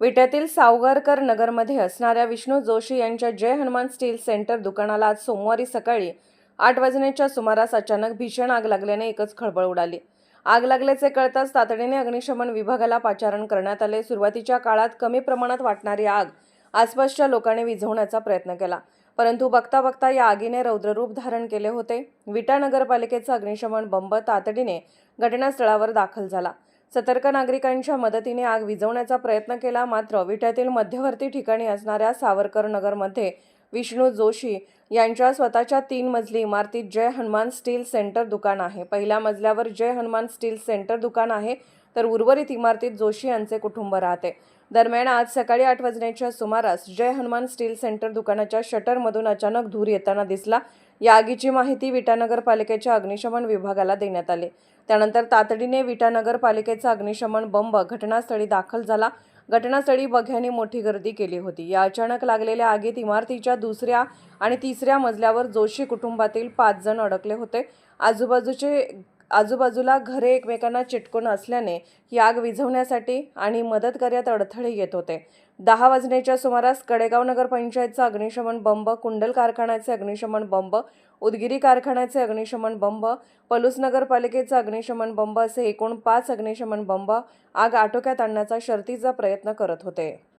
विट्यातील सावगारकर नगरमध्ये असणाऱ्या विष्णू जोशी यांच्या जय हनुमान स्टील सेंटर दुकानाला आज सोमवारी सकाळी आठ वाजण्याच्या सुमारास अचानक भीषण आग लागल्याने एकच खळबळ उडाली. आग लागल्याचे कळताच तातडीने अग्निशमन विभागाला पाचारण करण्यात आले. सुरुवातीच्या काळात कमी प्रमाणात वाटणारी आग आसपासच्या लोकांनी विझवण्याचा प्रयत्न केला. परंतु बघता बघता या आगीने रौद्ररूप धारण केले होते. विटा नगरपालिकेचा अग्निशमन बंब तातडीने घटनास्थळावर दाखल झाला. सतर्क नागरिकांच्या मदतीने आग विझवण्याचा प्रयत्न केला मात्र विट्यातील मध्यवर्ती ठिकाणी असणाऱ्या सावरकर नगरमध्ये विष्णू जोशी यांच्या स्वतःच्या तीन मजली इमारतीत जय हनुमान स्टील सेंटर दुकान आहे. पहिल्या मजल्यावर जय हनुमान स्टील सेंटर दुकान आहे. तर उर्वरित इमारतीत जोशी यांचे कुटुंब राहते. दरम्यान आज सकाळी आठ वाजण्याच्या सुमारास जय हनुमान स्टील सेंटर दुकानाच्या शटरमधून अचानक धूर येताना दिसला. या आगीची माहिती विटानगर पालिकेच्या अग्निशमन विभागाला देण्यात आली. त्यानंतर तातडीने विटानगर पालिकेचा अग्निशमन बंब घटनास्थळी दाखल झाला. घटनास्थळी बघ्यांनी मोठी गर्दी केली होती. या अचानक लागलेल्या आगीत इमारतीच्या दुसऱ्या आणि तिसऱ्या मजल्यावर जोशी कुटुंबातील पाच जण अडकले होते. आजूबाजूचे आजूबाजूला घरे एकमेकांना चिटकून असल्याने ही आग विझवण्यासाठी आणि मदत कार्यात अडथळे येत होते. दहा वाजण्याच्या सुमारास कडेगाव नगरपंचायतचा अग्निशमन बंब कुंडल कारखान्याचे अग्निशमन बंब उदगिरी कारखान्याचे अग्निशमन बंब पलूस नगरपालिकेचा अग्निशमन बंब असे एकूण पाच अग्निशमन बंब आग आटोक्यात आणण्याचा शर्तीचा प्रयत्न करत होते.